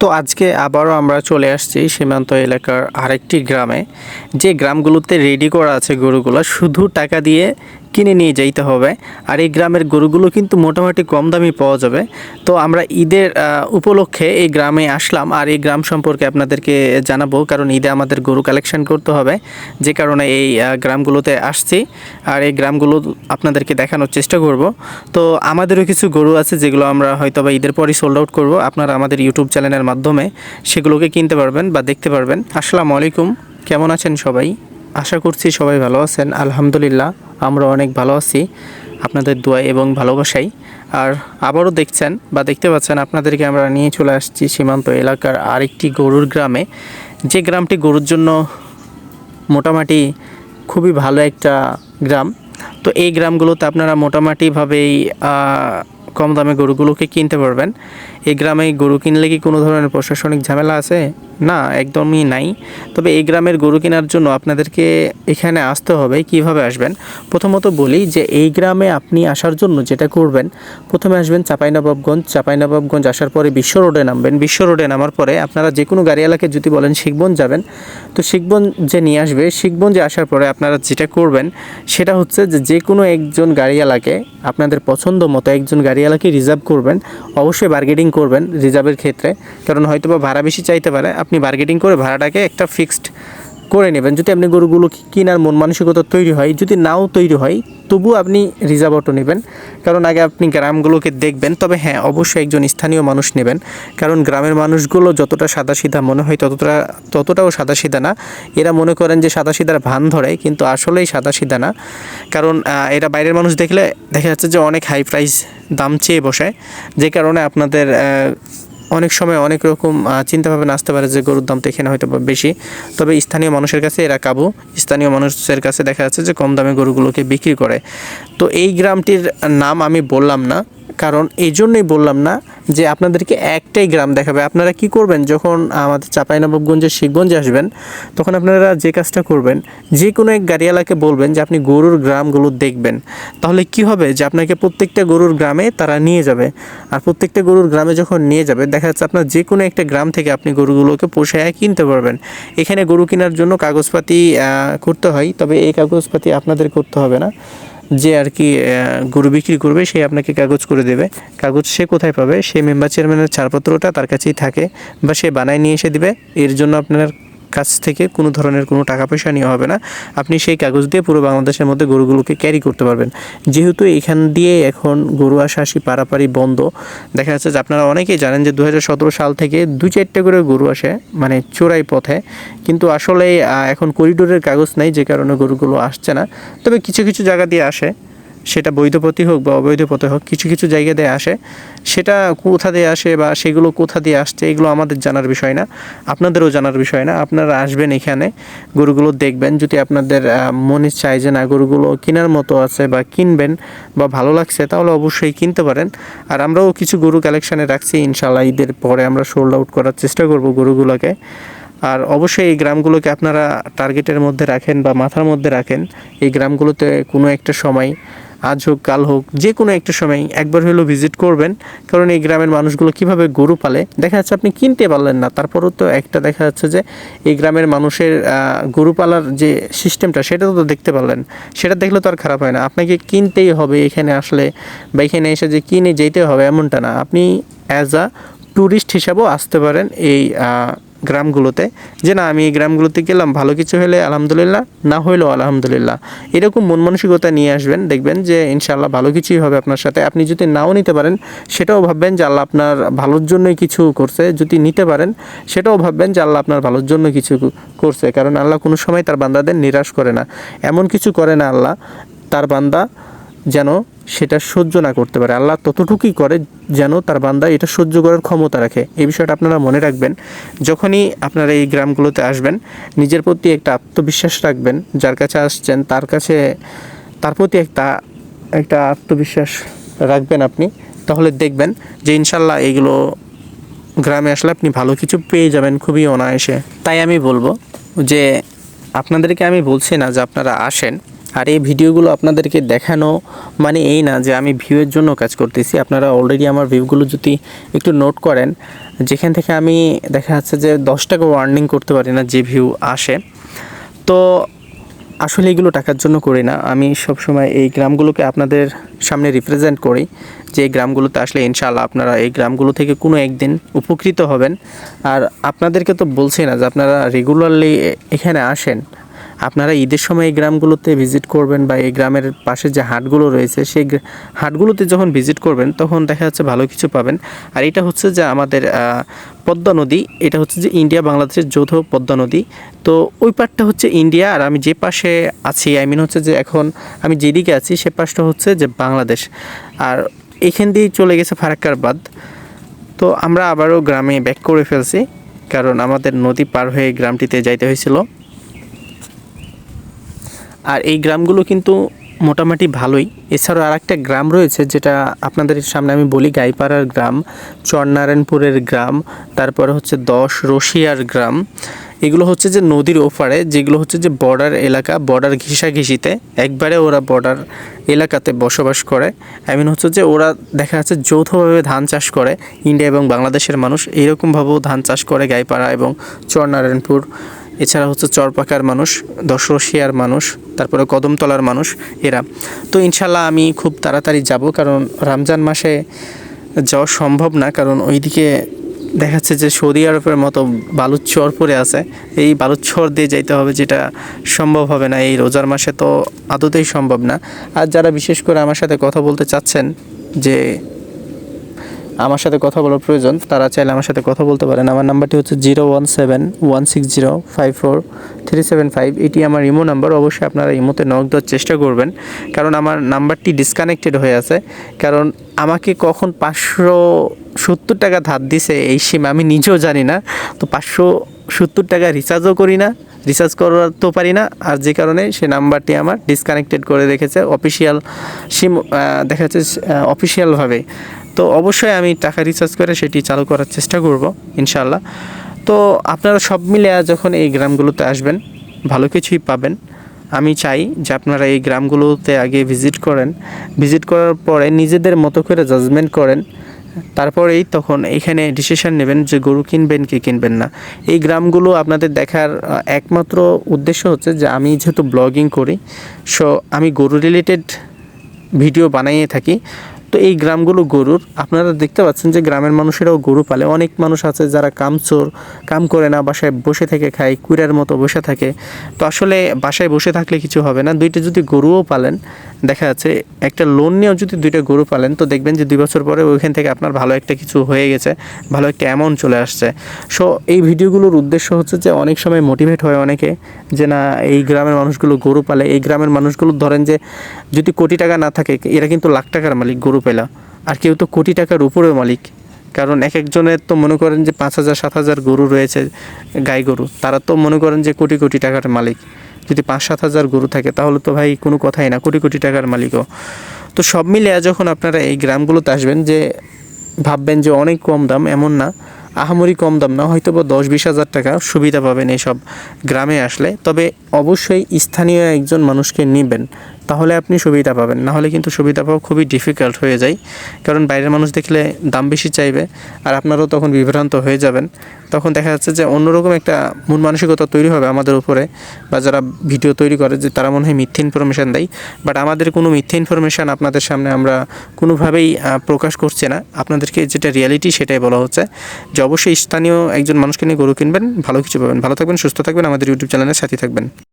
তো আজকে আবারও আমরা চলে আসছি সীমান্ত এলাকার আরেকটি গ্রামে। যে গ্রামগুলোতে রেডি করা আছে গরুগুলো, শুধু টাকা দিয়ে কিনে নিয়ে যাইতে হবে। আর এই গ্রামের গরুগুলো কিন্তু মোটামুটি কম দামে পাওয়া যাবে। তো আমরা ঈদের উপলক্ষে এই গ্রামে আসলাম। আর এই গ্রাম সম্পর্কে আপনাদেরকে জানাব, কারণ ঈদে আমাদের গরু কালেকশন করতে হবে। যে কারণে এই গ্রামগুলোতে আসছি। আর এই গ্রামগুলো আপনাদেরকে দেখানোর চেষ্টা করব। তো আমাদেরও কিছু গরু আছে, যেগুলো আমরা হয়তো বা ঈদের পরই সোল্ড আউট করব। আপনারা আমাদের ইউটিউব চ্যানেলের মাধ্যমে সেগুলোকে কিনতে পারবেন বা দেখতে পারবেন। আসসালামু আলাইকুম। কেমন আছেন সবাই? আশা করছি সবাই ভালো আছেন। আলহামদুলিল্লাহ, আমরা অনেক ভালো আছি। আপনাদের দোয়া এবং ভালোবাসাই। আর আবারও দেখছেন বা দেখতে পাচ্ছেন, আপনাদেরকে আমরা নিয়ে চলে আসছি সীমান্ত এলাকার আরেকটি গরুর গ্রামে। যে গ্রামটি গরুর জন্য মোটামুটি খুবই ভালো একটা গ্রাম। তো এই গ্রামগুলোতে আপনারা মোটামুটিভাবেই কম দামে গরুগুলোকে কিনতে পারবেন। এই গ্রামে গরু কিনলে কি কোনো ধরনের প্রশাসনিক ঝামেলা আছে? না, একদমই নাই। তবে এই গ্রামের গরু কেনার জন্য আপনাদেরকে এখানে আসতে হবে, কীভাবে আসবেন? প্রথমত বলি যে এই গ্রামে আপনি আসার জন্য যেটা করবেন, প্রথমে আসবেন চাঁপাইনবাবগঞ্জ। চাঁপাইনবাবগঞ্জ আসার পরে বিশ্ব রোডে নামবেন। বিশ্ব রোডে নামার পরে আপনারা যে কোনো গাড়িওয়ালাকে যদি বলেন শিখবন যাবেন। তো শিখবন যে নিয়ে আসবে, শিখবন যে আসার পরে আপনারা যেটা করবেন, সেটা হচ্ছে যে যে কোনো একজন গাড়িওয়ালাকে আপনাদের পছন্দ মতো একজন গাড়িওয়ালাকে রিজার্ভ করবেন। অবশ্যই বার্গেটিং করবেন রিজার্ভের ক্ষেত্রে। কারণ হয়তো বা ভাড়া বেশি চাইতে পারে, আপনি বার্গেটিং করে ভাড়াটাকে একটা ফিক্সড করে নেবেন। যদি আপনি গরুগুলো কেনার মন মানসিকতা তৈরি হয়, যদি নাও তৈরি হয় তবু আপনি রিজার্ভ অটো নেবেন। কারণ আগে আপনি গ্রামগুলোকে দেখবেন, তবে হ্যাঁ অবশ্যই একজন স্থানীয় মানুষ নেবেন। কারণ গ্রামের মানুষগুলো যতটা সাদাসিধা মনে হয়, ততটা ততটাও সাদাসিধা না। এরা মনে করেন যে সাদাসিধার ভান ধরে, কিন্তু আসলেই সাদাসিধা না। কারণ এরা বাইরের মানুষ দেখলে দেখা যাচ্ছে যে অনেক হাই প্রাইস দাম চেয়ে বসে। যে কারণে আপনাদের অনেক সময় অনেক রকম চিন্তাভাবনা চিন্তা ভাবনা আসতে পারে যে গরুর দামটা এখানে হয়তো বেশি। তবে স্থানীয় মানুষের কাছে এরা কাবু। স্থানীয় মানুষের কাছে দেখা যাচ্ছে যে কম দামে গরুগুলোকে বিক্রি করে। তো এই গ্রামটির নাম আমি বললাম না। কারণ এই জন্যই বললাম না যে আপনাদেরকে একটাই গ্রাম দেখাবে। আপনারা কি করবেন? যখন আমাদের চাঁপাইনবাবগঞ্জের শিখগঞ্জে আসবেন, তখন আপনারা যে কাজটা করবেন, যে কোনো এক গাড়িওয়ালাকে বলবেন যে আপনি গরুর গ্রামগুলো দেখবেন। তাহলে কি হবে? যে আপনাকে প্রত্যেকটা গরুর গ্রামে তারা নিয়ে যাবে। আর প্রত্যেকটা গরুর গ্রামে যখন নিয়ে যাবে, দেখা যাচ্ছে আপনার যে কোনো একটা গ্রাম থেকে আপনি গরুগুলোকে পোষায় কিনতে পারবেন। এখানে গরু কেনার জন্য কাগজপাতি করতে হয়, তবে এই কাগজপাতি আপনাদের করতে হবে না। যে আর কি গরু বিক্রি করবে, সে আপনাকে কাগজ করে দেবে। কাগজ সে কোথায় পাবে? সে মেম্বার চেয়ারম্যানের ছাড়পত্রটা তার কাছেই থাকে বা সে বানায় নিয়ে এসে দেবে। এর জন্য আপনার কাছ থেকে কোনো ধরনের কোনো টাকা পয়সা নেওয়া হবে না। আপনি সেই কাগজ দিয়ে পুরো বাংলাদেশের মধ্যে গরুগুলোকে ক্যারি করতে পারবেন। যেহেতু এখান দিয়ে এখন গরু আসাশি পারাপারি বন্ধ, দেখা যাচ্ছে যে আপনারা অনেকেই জানেন যে দু হাজার সতেরো সাল থেকে দু চারটে করে গরু আসে মানে চোরাই পথে। কিন্তু আসলে এখন করিডোরের কাগজ নেই, যে কারণে গরুগুলো আসছে না। তবে কিছু কিছু জায়গা দিয়ে আসে। সেটা বৈধ পথে হোক বা অবৈধ পথে হোক, কিছু কিছু জায়গা দিয়ে আসে। সেটা কোথা দিয়ে আসে বা সেগুলো কোথা দিয়ে আসছে, এগুলো আমাদের জানার বিষয় না। আপনাদেরও জানার বিষয় না। আপনারা আসবেন এখানে, গরুগুলো দেখবেন। যদি আপনাদের মনে চায় যে না গরুগুলো কেনার মতো আছে বা কিনবেন বা ভালো লাগছে, তাহলে অবশ্যই কিনতে পারেন। আর আমরাও কিছু গরু কালেকশানে রাখছি ইনশাল্লাহ ঈদের পরে আমরা সোল্ড আউট করার চেষ্টা করব গরুগুলোকে। আর অবশ্যই এই গ্রামগুলোকে আপনারা টার্গেটের মধ্যে রাখেন বা মাথার মধ্যে রাখেন। এই গ্রামগুলোতে কোনো একটা সময় আজ হোক, কাল হোক, যে কোনো একটা সময় একবার হলেও ভিজিট করবেন। কারণ এই গ্রামের মানুষগুলো কীভাবে গরু পালে, দেখা যাচ্ছে আপনি কিনতে পারলেন না। তারপরেও তো একটা দেখা যাচ্ছে যে এই গ্রামের মানুষের গরু পালার যে সিস্টেমটা সেটা তো দেখতে পারলেন। সেটা দেখলে তো আর খারাপ হয় না। আপনাকে কিনতেই হবে এখানে আসলে, বা এখানে এসে যে কিনে যেতে হবে এমনটা না। আপনি অ্যাজ আ ট্যুরিস্ট হিসাবেও আসতে পারেন এই গ্রামগুলোতে যে না, আমি এই গ্রামগুলোতে গেলাম, ভালো কিছু হলে আলহামদুলিল্লাহ, না হইলেও আলহামদুলিল্লাহ। এরকম মন মানসিকতা নিয়ে আসবেন, দেখবেন যে ইনশাআল্লাহ ভালো কিছুই হবে আপনার সাথে। আপনি যদি নাও নিতে পারেন, সেটাও ভাববেন যে আল্লাহ আপনার ভালোর জন্যই কিছু করছে। যদি নিতে পারেন, সেটাও ভাববেন যে আল্লাহ আপনার ভালোর জন্য কিছু করছে। কারণ আল্লাহ কোনো সময় তার বান্দাদের নিরাশ করে না। এমন কিছু করে না আল্লাহ, তার বান্দা যেন সেটা সহ্য না করতে পারে। আল্লাহ ততটুকুই করে যেন তার বান্দা এটা সহ্য করার ক্ষমতা রাখে। এই বিষয়টা আপনারা মনে রাখবেন। যখনই আপনারা এই গ্রামগুলোতে আসবেন, নিজের প্রতি একটা আত্মবিশ্বাস রাখবেন, যার কাছে আসছেন, তার কাছে, তার প্রতি একটা একটা আত্মবিশ্বাস রাখবেন আপনি, তাহলে দেখবেন যে ইনশাল্লাহ এগুলো গ্রামে আসলে আপনি ভালো কিছু পেয়ে যাবেন খুবই অনায়াসে। তাই আমি বলব যে আপনাদেরকে আমি বলছি না যে আপনারা আসেন। আর এই ভিডিওগুলো আপনাদেরকে দেখানো মানে এই না যে আমি ভিউয়ের জন্য কাজ করতেছি। আপনারা অলরেডি আমার ভিউগুলো যদি একটু নোট করেন, যেখান থেকে আমি দেখা যাচ্ছে যে দশ টাকা ওয়ার্নিং করতে পারি না যে ভিউ আসে। তো আসলে এগুলো টাকার জন্য করি না। আমি সবসময় এই গ্রামগুলোকে আপনাদের সামনে রিপ্রেজেন্ট করি যে এই গ্রামগুলোতে আসলে ইনশাআল্লাহ আপনারা এই গ্রামগুলো থেকে কোনো একদিন উপকৃত হবেন। আর আপনাদেরকে তো বলছি না যে আপনারা রেগুলারলি এখানে আসেন। আপনারা ঈদের সময় এই গ্রামগুলোতে ভিজিট করবেন বা এই গ্রামের পাশে যে হাটগুলো রয়েছে, সেই হাটগুলোতে যখন ভিজিট করবেন, তখন দেখা যাচ্ছে ভালো কিছু পাবেন। আর এটা হচ্ছে যে আমাদের পদ্মা নদী, এটা হচ্ছে যে ইন্ডিয়া বাংলাদেশের যৌথ পদ্মা নদী। তো ওই পারটা হচ্ছে ইন্ডিয়া, আর আমি যে পাশে আছি আই মিন হচ্ছে যে এখন আমি যেদিকে আছি, সে পাশটা হচ্ছে যে বাংলাদেশ। আর এখান দিয়েই চলে গেছে ফারাক্কার বাদ তো আমরা আবারও গ্রামে ব্যাক করে ফেলছি, কারণ আমাদের নদী পার হয়ে গ্রামটিতে যাইতে হয়েছিল। আর এই গ্রামগুলো কিন্তু মোটামুটি ভালোই। এছাড়াও আর একটা গ্রাম রয়েছে যেটা আপনাদের সামনে আমি বলি গাইপাড়ার গ্রাম, চরনারায়ণপুরের গ্রাম, তারপরে হচ্ছে দশ রশিয়ার গ্রাম। এগুলো হচ্ছে যে নদীর ওপারে, যেগুলো হচ্ছে যে বর্ডার এলাকা, বর্ডার ঘিসাঘিসিতে একবারে ওরা বর্ডার এলাকাতে বসবাস করে। আই মিন হচ্ছে যে ওরা দেখা যাচ্ছে যৌথভাবে ধান চাষ করে। ইন্ডিয়া এবং বাংলাদেশের মানুষ এইরকমভাবেও ধান চাষ করে গাইপাড়া এবং চরনারায়ণপুর। এছাড়া হচ্ছে চরপাকার মানুষ, দশরশিয়ার মানুষ, তারপরে কদমতলার মানুষ, এরা। তো ইনশাল্লাহ আমি খুব তাড়াতাড়ি যাব, কারণ রমজান মাসে যাওয়া সম্ভব না, কারণ ওইদিকে দেখাচ্ছে যে সৌদি আরবের মতো বালুর চর পড়ে আছে। এই বালুর চর দিয়ে যাইতে হবে যেটা সম্ভব হবে না, এই রোজার মাসে তো আদতেই সম্ভব না। আর যারা বিশেষ করে আমার সাথে কথা বলতে চাচ্ছেন যে আমার সাথে কথা বলার প্রয়োজন, তারা চাইলে আমার সাথে কথা বলতে পারেন। আমার নাম্বারটি হচ্ছে zero one seven one six zero five four three seven five. এটি আমার ইমো নাম্বার, অবশ্যই আপনারা ইমোতে নক দেওয়ার চেষ্টা করবেন। কারণ আমার নাম্বারটি ডিসকানেক্টেড হয়ে আছে। কারণ আমাকে কখন পাঁচশো সত্তর টাকা ধার দিছে, এই সিম আমি নিজেও জানি না। তো পাঁচশো সত্তর টাকা রিচার্জও করি না রিচার্জ করতে পারি না। আর যে কারণে সে নাম্বারটি আমার ডিসকানেক্টেড করে রেখেছে। অফিসিয়াল সিম দেখা যাচ্ছে অফিসিয়ালভাবে তো অবশ্যই আমি টাকা রিচার্জ করে সেটি চালু করার চেষ্টা করব ইনশাল্লাহ তো আপনারা সব মিলে যখন এই গ্রামগুলোতে আসবেন, ভালো কিছুই পাবেন। আমি চাই যে আপনারা এই গ্রামগুলোতে আগে ভিজিট করেন। ভিজিট করার পরে নিজেদের মতো করে জাজমেন্ট করেন। তারপরেই তখন এখানে ডিসিশন নেবেন যে গরু কিনবেন কি কিনবেন না। এই গ্রামগুলো আপনাদের দেখার একমাত্র উদ্দেশ্য হচ্ছে যে আমি যেহেতু ব্লগিং করি সো আমি গরু রিলেটেড ভিডিও বানাইয়ে থাকি। তো এই গ্রামগুলো গরুর, আপনারা দেখতে পাচ্ছেন যে গ্রামের মানুষেরাও গরু পালে। অনেক মানুষ আছে যারা কামচোর, কাম করে না, বাসায় বসে থেকে খায়, কুইরার মতো বসে থাকে। তো আসলে বাসায় বসে থাকলে কিছু হবে না। দুইটা যদি গরুও পালেন, দেখা যাচ্ছে একটা লোন নিয়েও যদি দুইটা গরু পালেন, তো দেখবেন যে দুই বছর পরে ওইখান থেকে আপনার ভালো একটা কিছু হয়ে গেছে, ভালো একটা অ্যামাউন্ট চলে আসছে। সো এই ভিডিওগুলোর উদ্দেশ্য হচ্ছে যে অনেক সময় মোটিভেট হয় অনেকে যে না, এই গ্রামের মানুষগুলো গরু পালে। এই গ্রামের মানুষগুলো ধরেন যে যদি কোটি টাকা না থাকে, এরা কিন্তু লাখ টাকার মালিক, গরু পেলা। আর কেউ তো কোটি টাকার উপরেও মালিক। কারণ এক একজনের তো মনে করেন যে পাঁচ হাজার, সাত হাজার গরু রয়েছে, গাই গরু। তারা তো মনে করেন যে কোটি কোটি টাকার মালিক। যদি পাঁচ, সাত হাজার গরু থাকে, তাহলে তো ভাই কোনো কথাই না, কোটি কোটি টাকার মালিকও। তো সব মিলিয়ে যখন আপনারা এই গ্রামগুলোতে আসবেন যে ভাববেন যে অনেক কম দাম, এমন না। আহামরি কম দাম না হয়তো বা দশ, বিশ হাজার টাকা সুবিধা পাবেন এইসব গ্রামে আসলে। তবে অবশ্যই স্থানীয় একজন মানুষকে নেবেন। তাহলে আপনি সুবিধা পাবেন। না হলে কিন্তু সুবিধা পাওয়া খুবই ডিফিকাল্ট হয়ে যায়। কারণ বাইরের মানুষ দেখলে দাম বেশি চাইবে আর আপনারাও তখন বিভ্রান্ত হয়ে যাবেন। তখন দেখা যাচ্ছে যে অন্যরকম একটা মন মানসিকতা তৈরি হবে আমাদের উপরে বা যারা ভিডিও তৈরি করে যে তারা মনে হয় মিথ্যে ইনফরমেশান দেয়। বাট আমাদের কোনো মিথ্যে ইনফরমেশান আপনাদের সামনে আমরা কোনোভাবেই প্রকাশ করছি না। আপনাদেরকে যেটা রিয়ালিটি সেটাই বলা হচ্ছে যে অবশ্যই স্থানীয় একজন মানুষকে নিয়ে গরু কিনবেন, ভালো কিছু পাবেন। ভালো থাকবেন, সুস্থ থাকবেন। আমাদের ইউটিউব চ্যানেলের সাথে থাকবেন।